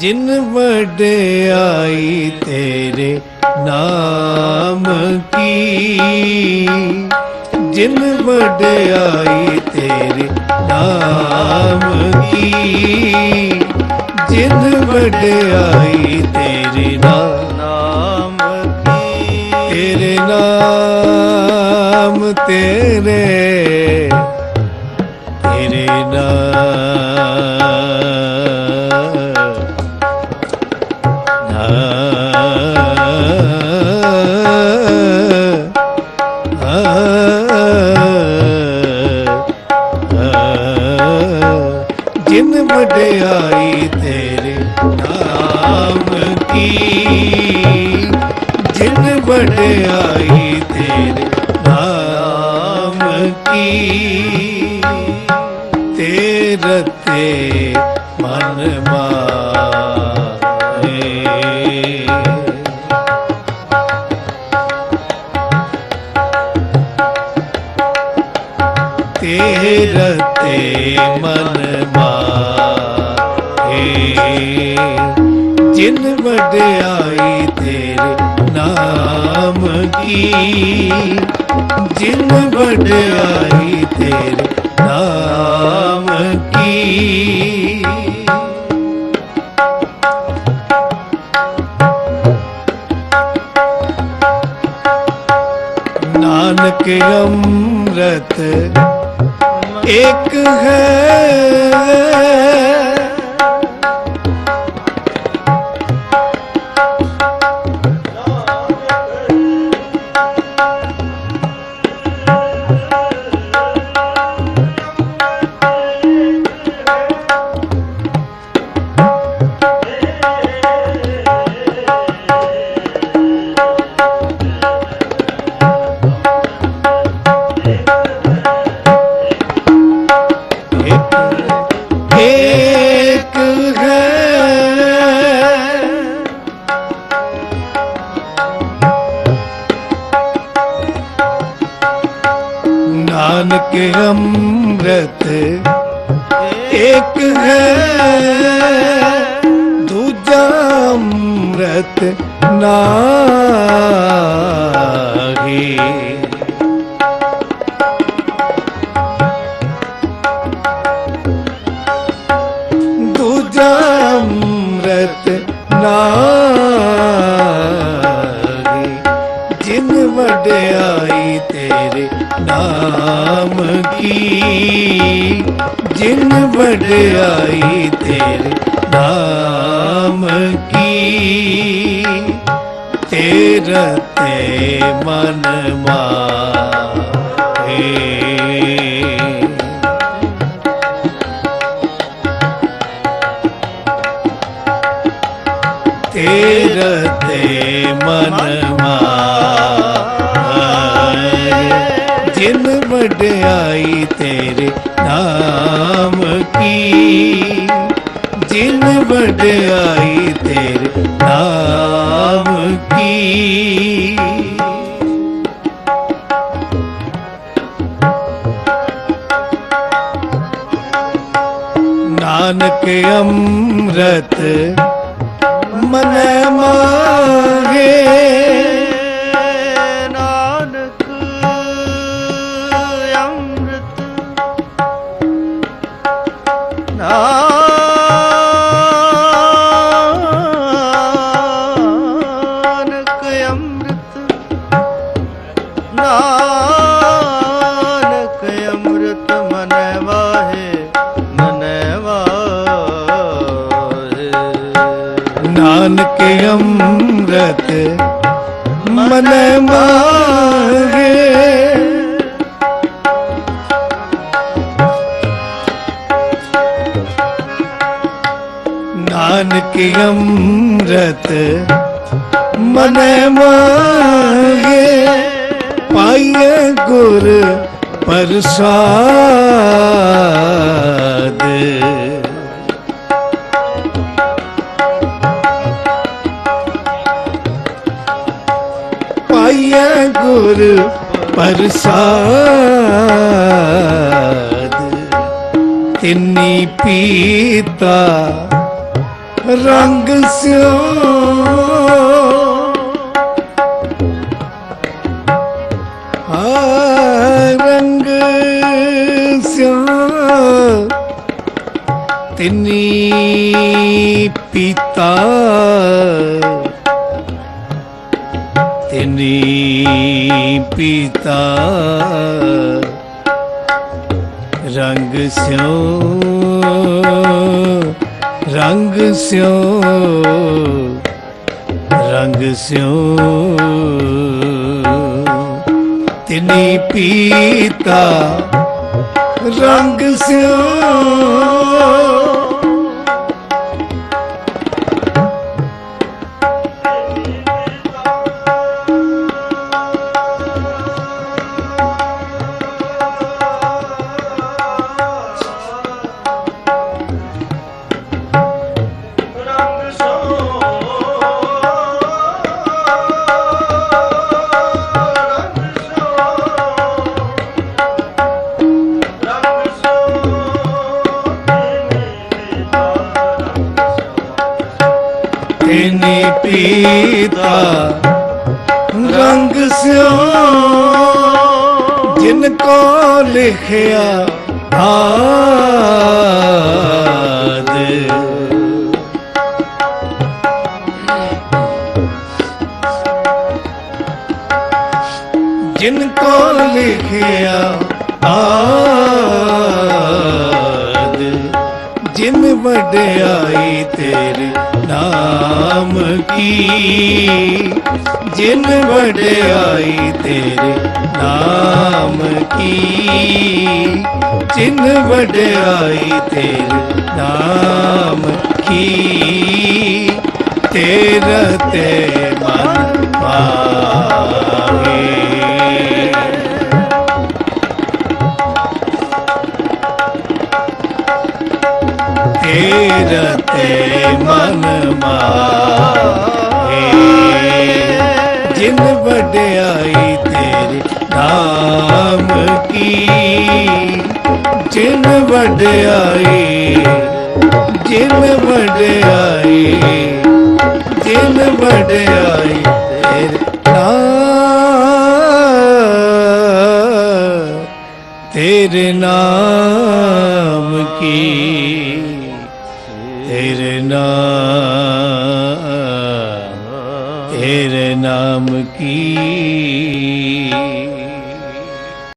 ਜਿਨ ਵਡਿਆਈ ਤੇਰੇ ਨਾਮ ਕੀ? ਜਿਨ ਵਡਿਆਈ ਤੇਰੇ ਨਾਮ ਕੀ? ਜਿਨ ਵਡਿਆਈ ਤੇਰੇ ਨਾਮ ਕੀ? ਤੇਰੇ ਨਾਮ ਤੇਰੇ ਕੀ ਜਿਨ ਵਡਿਆਈ ਤੇਰੇ ਨਾਮ ਕੀ? ਤੇਰੇ ਤੇ ਮਨ ਮਾਹੇ ਤੇਰਾ ਤੇ ਮਨ ਜਿਨ ਵਡਿਆਈ ਤੇਰੇ ਨਾਮ ਕੀ? ਜਿਨ ਵਡਿਆਈ ਤੇਰੇ ਨਾਮ ਕੀ? ਨਾਨਕ ਅੰਮ੍ਰਿਤ ਇੱਕ ਹੈ ਹੈ। ਦੂਜਾ ਅੰਮ੍ਰਿਤ ਨਾਹੀ। ਦੂਜਾ ਅੰਮ੍ਰਿਤ ਨਾਹੀ। ਜਿਨ ਵਡਿਆਈ ਤੇਰੇ ਨਾਮ ਕੀ? ਜਿਨ ਵਡਿਆਈ ਤੇਰੇ ਨਾਮ ਕੀ? ਤੇਰਾ ਤੇ ਮਨ ਮਾਹੇ। ਤੇਰਾ ਤੇ ਮਨ ਮਾਰੇ ਜਿਨ ਵਡਿਆਈ ਤੇਰੇ ਨਾਮ ਕੀ? ਜਿਨ ਵਡਿਆਈ ਤੇਰੇ ਨਾਮ ਕੀ? ਨਾਨਕ ਅੰਮ੍ਰਿਤ ਮਨ ਮਾਗੇ ਨਾਨਕ ਅੰਮ੍ਰਿਤ ਨਾਨਕ ਅੰਮ੍ਰਿਤ ਮਨ ਵਾਹੇ ਮਨ ਵਾਹੇ। ਨਾਨਕ ਅੰਮ੍ਰਿਤ ਮਨ ਮਾਗੇ ਨਾਨਕ ਅੰਮ੍ਰਿਤ ਮਨ ਮਾਗੇ ਪਾਈਏ ਗੁਰ ਪ੍ਰਸਾਦ। ਪਾਈਏ ਗੁਰ ਪ੍ਰਸਾਦ। ਤਿੰਨੀ ਪੀਤਾ ਰੰਗ ਸਿਓ। ਆ ਰੰਗ ਸਿਓ। ਤਿਨੀ ਪੀਤਾ। ਤਿਨੀ ਪੀਤਾ। ਰੰਗ ਸਿਓ। ਰੰਗ ਸਿਓ ਰੰਗ ਸਿਓ। ਤਿਨੀ ਪੀਤਾ ਰੰਗ ਸਿਓ। ਪੀਤਾ ਰੰਗ ਸਿਓ। ਜਿਨ ਕੋ ਲਿਖਿਆ ਆਦ ਜਿਨ ਕੋ ਲਿਖਿਆ ਆਦ ਜਿਨ ਵਡਿਆਈ ਤੇਰੇ ਨਾਮ ਕੀ? ਜਿਨ ਵਡਿਆਈ ਤੇਰੇ ਨਾਮ ਕੀ? ਜਿਨ ਵਡਿਆਈ ਤੇਰੇ ਨਾਮ ਕੀ? ਤੇਰਾ ਤੇ ਮਨ ਪਾਵੇ ਤੇਰਾ ਤੇ ਮਨ ਮਾਹੇ। ਜਿਨ ਵਡਿਆਈ ਤੇਰੇ ਨਾਮ ਕੀ? ਜਿਨ ਵਡਿਆਈ ਜਿਨ ਵਡਿਆਈ ਜਿਨ ਵਡਿਆਈ ਤੇਰੇ ਨਾਮ। ਤੇਰੇ ਨਾਮ ਕੀ? ਤੇਰੇ ਨਾਮ ਤੇਰੇ ਨਾਮ ਕੀ